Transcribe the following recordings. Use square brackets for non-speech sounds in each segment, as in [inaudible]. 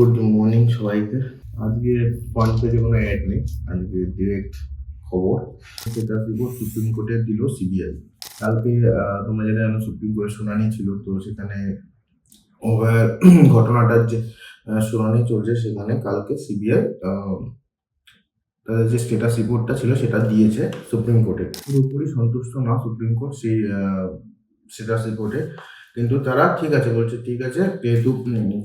Good morning সবাইকে। আজকে front পেজে কোনো অ্যাড নেই, আজকে ডিরেক্ট খবর। সেটা দিব সুপ্রিম কোর্টে দিল সিবিআই কালকে তোমরা যেটা জানো সুপ্রিম কোর্টের শুনানি ছিল, তো সেখানে [clears throat] ঘটনাটার যে শুনানি চলছে সেখানে কালকে সিবিআই তাদের যে স্টেটাস রিপোর্টটা ছিল সেটা দিয়েছে সুপ্রিম কোর্টে পুরোপুরি সন্তুষ্ট না সুপ্রিম কোর্ট সেই স্টেটাস রিপোর্টে কিন্তু তারা ঠিক আছে, বলছে, ঠিক আছে, যেহেতু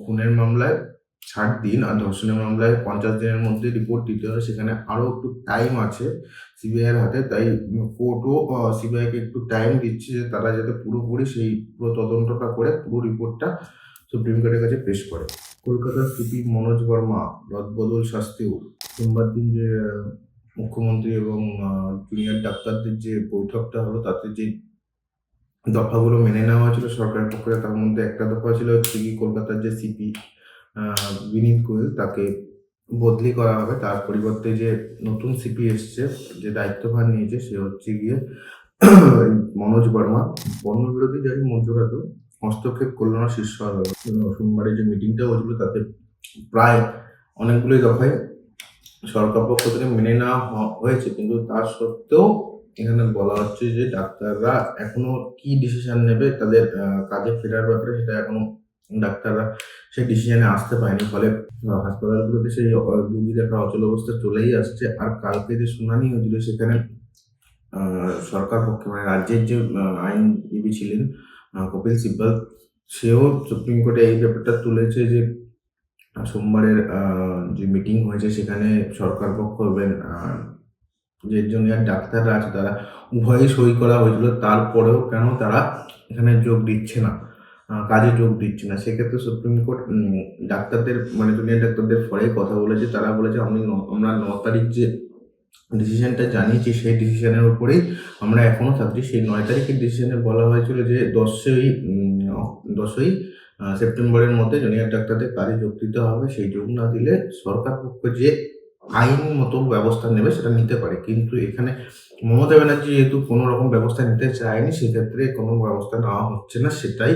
খুনের মামলায় ষাট দিন আর ধর্ষণের মামলায় পঞ্চাশ দিনের মধ্যে রিপোর্ট দিতে হবে। সেখানে আরও একটু টাইম আছে সিবিআইয়ের হাতে, তাই কোর্টও সিবিআইকে একটু টাইম দিচ্ছে যে তারা যাতে পুরোপুরি সেই পুরো তদন্তটা করে, পুরো রিপোর্টটা সুপ্রিম কোর্টের কাছে পেশ করে। কলকাতার সিপি মনোজ বর্মা রদবদল শাস্তিও, সোমবার দিন যে মুখ্যমন্ত্রী এবং জুনিয়র ডাক্তারদের যে বৈঠকটা হলো, তাতে যে দফাগুলো মেনে নেওয়া হয়েছিল সরকারের পক্ষে, তার মধ্যে একটা দফা ছিল হচ্ছে কি কলকাতার যে সিপি বিনীত গোয়েল তাকে বদলি করা হবে। তার পরিবর্তে যে নতুন সিপি এসছে, যে দায়িত্বভার নিয়েছে, সে হচ্ছে গিয়ে মনোজ বর্মা। বর্ণবিরোধী জারি মধ্যরাত হস্তক্ষেপ করল না শীর্ষ সোমবারে যে মিটিংটা হয়েছিল, তাতে প্রায় অনেকগুলোই দফায় সরকার পক্ষ থেকে মেনে নেওয়া হয়েছে। কিন্তু তা সত্ত্বেও এখানে বলা হচ্ছে যে ডাক্তাররা এখনও কি ডিসিশন নেবে, তাদের কাজে ফেরার ব্যাপারে সেটা এখনও ডাক্তাররা সেই ডিসিশনে আসতে পারেনি। ফলে হাসপাতালগুলোতে সেই রুগী দেখার অচল অবস্থা চলেই আসছে। আর কালকে যে শুনানি হয়েছিল সেখানে সরকার পক্ষে মানে রাজ্যের যে আইনজীবী ছিলেন কপিল সিব্বল, সেও সুপ্রিম কোর্টে এই ব্যাপারটা তুলেছে যে সোমবারের যে মিটিং হয়েছে সেখানে সরকার পক্ষ এবং যে জুনিয়র ডাক্তাররা আছে তারা উভয়ই সই করা হয়েছিল। তারপরেও কেন তারা এখানে যোগ দিচ্ছে না? কাজে যোগ দিচ্ছে না। সেক্ষেত্রে সুপ্রিম কোর্ট ডাক্তারদের মানে জুনিয়র ডাক্তারদের ফলে কথা বলেছে। তারা বলেছে, আমি আমরা ন তারিখ যে ডিসিশনটা জানিয়েছি, সেই ডিসিশনের উপরেই আমরা এখনও থাকছি। সেই নয় তারিখের ডিসিশনে বলা হয়েছিল যে দশই দশই সেপ্টেম্বরের মধ্যে জুনিয়র ডাক্তারদের কাজে যোগ দিতে হবে। সেই যোগ না দিলে সরকার পক্ষ যে আইন মতো ব্যবস্থা নেবে, সেটা নিতে পারে। কিন্তু এখানে মমতা ব্যানার্জি যেহেতু কোনো রকম ব্যবস্থা নিতে চায়নি, সেক্ষেত্রে কোনো ব্যবস্থা নেওয়া হচ্ছে না, সেটাই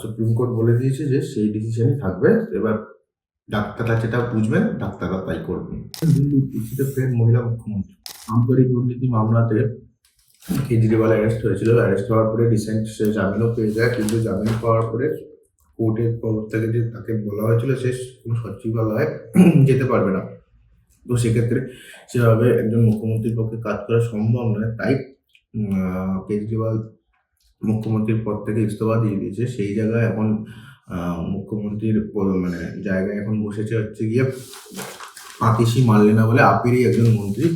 সুপ্রিম কোর্ট বলে দিয়েছে যে সেই ডিসিশনই থাকবে। এবার ডাক্তাররা যেটা বুঝবেন, ডাক্তাররা তাই করবেন। মহিলা মুখ্যমন্ত্রী। আবগারি দুর্নীতি মামলাতে কেজরিওয়াল অ্যারেস্ট হয়েছিল। অ্যারেস্ট হওয়ার পরে রিসেন্ট সে জামিনও পেয়ে যায়, কিন্তু জামিন পাওয়ার পরে কোর্টের তরফ থেকে যে তাকে বলা হয়েছিল, সে কোনো সচিবালয়ে যেতে পারবে না। তো সেক্ষেত্রে সেভাবে একজন মুখ্যমন্ত্রীর পক্ষে কাজ করা সম্ভব নয়। তাই কেজরিওয়াল মুখ্যমন্ত্রীর পদ থেকে ইস্তফা দিয়ে দিয়েছে। সেই জায়গায় এখন মুখ্যমন্ত্রীর মানে জায়গায় এখন বসেছে হচ্ছে গিয়ে আতিশি মানলে না বলে আপিরই একজন মন্ত্রী।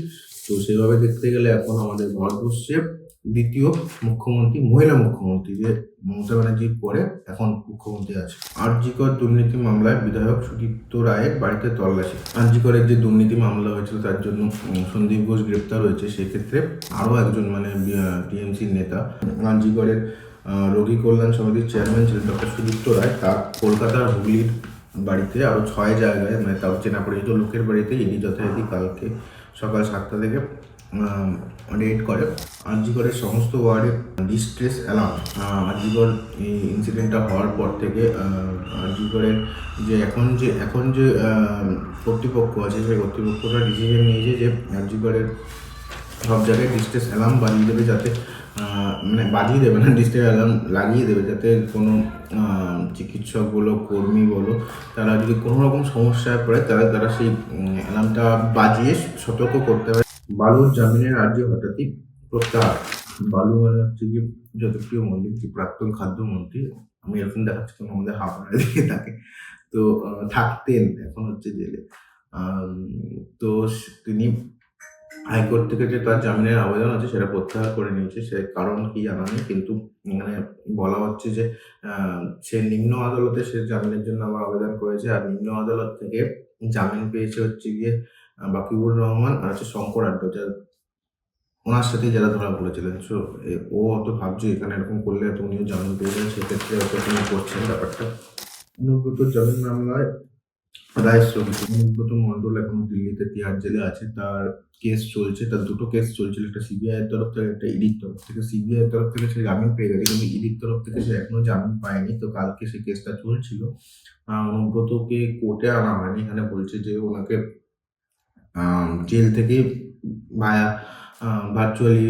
তো সেভাবে দেখতে গেলে এখন আমাদের ভারতবর্ষে দ্বিতীয় মুখ্যমন্ত্রী, মহিলা মুখ্যমন্ত্রী যে মমতা ব্যানার্জির পরে এখন মুখ্যমন্ত্রী আছে। আরজিকর দুর্নীতি মামলায় বিধায়ক সুদীপ্ত রায়ের বাড়িতে তল্লাশি। আরজিকরের যে দুর্নীতি মামলা হয়েছিল তার জন্য সন্দীপ ঘোষ গ্রেপ্তার হয়েছে। সেক্ষেত্রে আরও একজন মানে টিএমসির নেতা। আরজিকরের রোগী কল্যাণ সমিতির চেয়ারম্যান ছিলেন ডক্টর সুদীপ্ত রায়। তার কলকাতার হুগলির বাড়িতে আরও ছয় জায়গায় মানে তার চেনা পরিচিত লোকের বাড়িতে ইডি যথারীতি কালকে সকাল সাতটা থেকে রেড করে। আরজিগড়ের সমস্ত ওয়ার্ডে ডিস্ট্রেস অ্যালার্ম আরজিগড় এই ইনসিডেন্টটা হওয়ার পর থেকে আরজিগড়ের যে এখন যে এখন যে কর্তৃপক্ষ আছে, সেই কর্তৃপক্ষটা ডিসিশন নিয়েছে যে আরজিগড়ের সব জায়গায় ডিস্ট্রেস অ্যালার্ম বাজিয়ে দেবে যাতে মানে বাজিয়ে দেবে না ডিস্ট্রেস অ্যালার্ম লাগিয়ে দেবে যাতে কোনো চিকিৎসক বলো, কর্মী বলো, তারা যদি কোনো রকম সমস্যায় পড়ে, তারা তারা সেই অ্যালার্মটা বাজিয়ে সতর্ক করতে পারে। বালুর জামিনের রাজ্যে হঠাৎই প্রত্যাহার। বালু মানে হচ্ছে কি জ্যোতিপ্রিয় মল্লিক যে প্রাক্তন খাদ্যমন্ত্রী, আমি এরকম দেখাচ্ছি কেন আমাদের হাওড়ার দিকে থাকে। তো থাকতেন এখন হচ্ছে জেলে। তো তিনি হাইকোর্ট থেকে যে তার জামিনের আবেদন আছে, সেটা প্রত্যাহার করে নিয়েছে। সে কারণ কি জানা নেই, কিন্তু মানে বলা হচ্ছে যে সে নিম্ন আদালতে সে জামিনের জন্য আবার আবেদন করেছে। আর নিম্ন আদালত থেকে জামিন পেয়েছে হচ্ছে গিয়ে বাকিবুর রহমান আর হচ্ছে শঙ্কর আড্ডা যার ওনার সাথে যারা ধরা পড়েছিলেন। সো ও অত ভাবছে এখানে এরকম করলে তো উনিও জামিন পেয়ে যাবেন সেক্ষেত্রে হয়তো তিনি করছেন ব্যাপারটা। অনুব্রত জামিন মামলায় রায় শ্রমিক অনুব্রত মণ্ডল এখন দিল্লিতে তিহার জেলে আছে, তার কেস চলছে, তার দুটো কেস চলছিল, একটা সিবিআই এর তরফ থেকে একটা ইডির তরফ থেকে। সিবিআই তরফ থেকে সে জামিন পেয়ে গেছে, কিন্তু ইডির তরফ থেকে সে এখনও জামিন পায়নি, তো কালকে সেই কেসটা চলছিল। অনুব্রতকে কোর্টে আনা হয়নি, এখানে বলছে যে ওনাকে জেল থেকে ভায়া ভার্চুয়ালি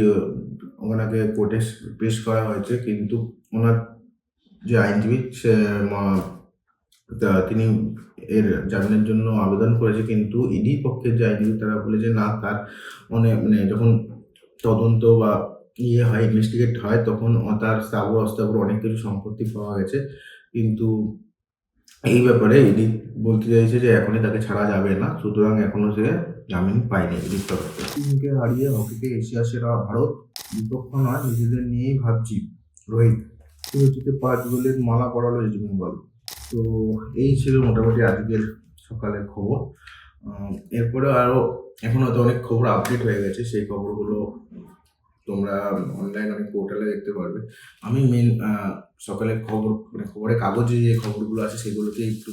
ওনাকে কোর্টে পেশ করা হয়েছে। কিন্তু ওনার যে আইনজীবী, সে তিনি এর জামিনের জন্য আবেদন করেছে। কিন্তু ইডি পক্ষের যে আইনজীবী, তারা বলেছে, না, তার অনেক মানে যখন তদন্ত বা ইয়ে হয় ইনভেস্টিগেট হয়, তখন তার স্থাবর অস্থাবর অনেক কিছু সম্পত্তি পাওয়া গেছে। কিন্তু এই ব্যাপারে ইডি বলতে চাইছে যে এখনই তাকে ছাড়া যাবে না, সুতরাং এখনও সে জামিন পায়নি ইডির তরফে হারিয়ে হকিতে এশিয়া সেরা ভারত, বিপক্ষ নয়, নিজেদের নিয়েই ভাবছি। রোহিত রোহিতকে পাঁচ গোলের মালা পড়ালো ইস্ট বেঙ্গল। তো এই ছিল মোটামুটি আজকের সকালের খবর। এরপরে আরও এখন হয়তো অনেক খবর আপডেট হয়ে গেছে, সেই খবরগুলো তোমরা অনলাইন অনেক পোর্টালে দেখতে পারবে। আমি মেন সকালের খবর মানে খবরের কাগজে যে খবরগুলো আছে সেগুলোকে একটু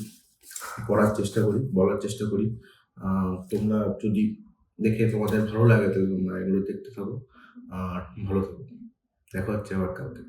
পড়ার চেষ্টা করি, বলার চেষ্টা করি। তোমরা যদি দেখে তোমাদের ভালো লাগে তাহলে তোমরা এগুলো দেখতে থাকো। আর ভালো থাকো। দেখা হচ্ছে আবার কালকে।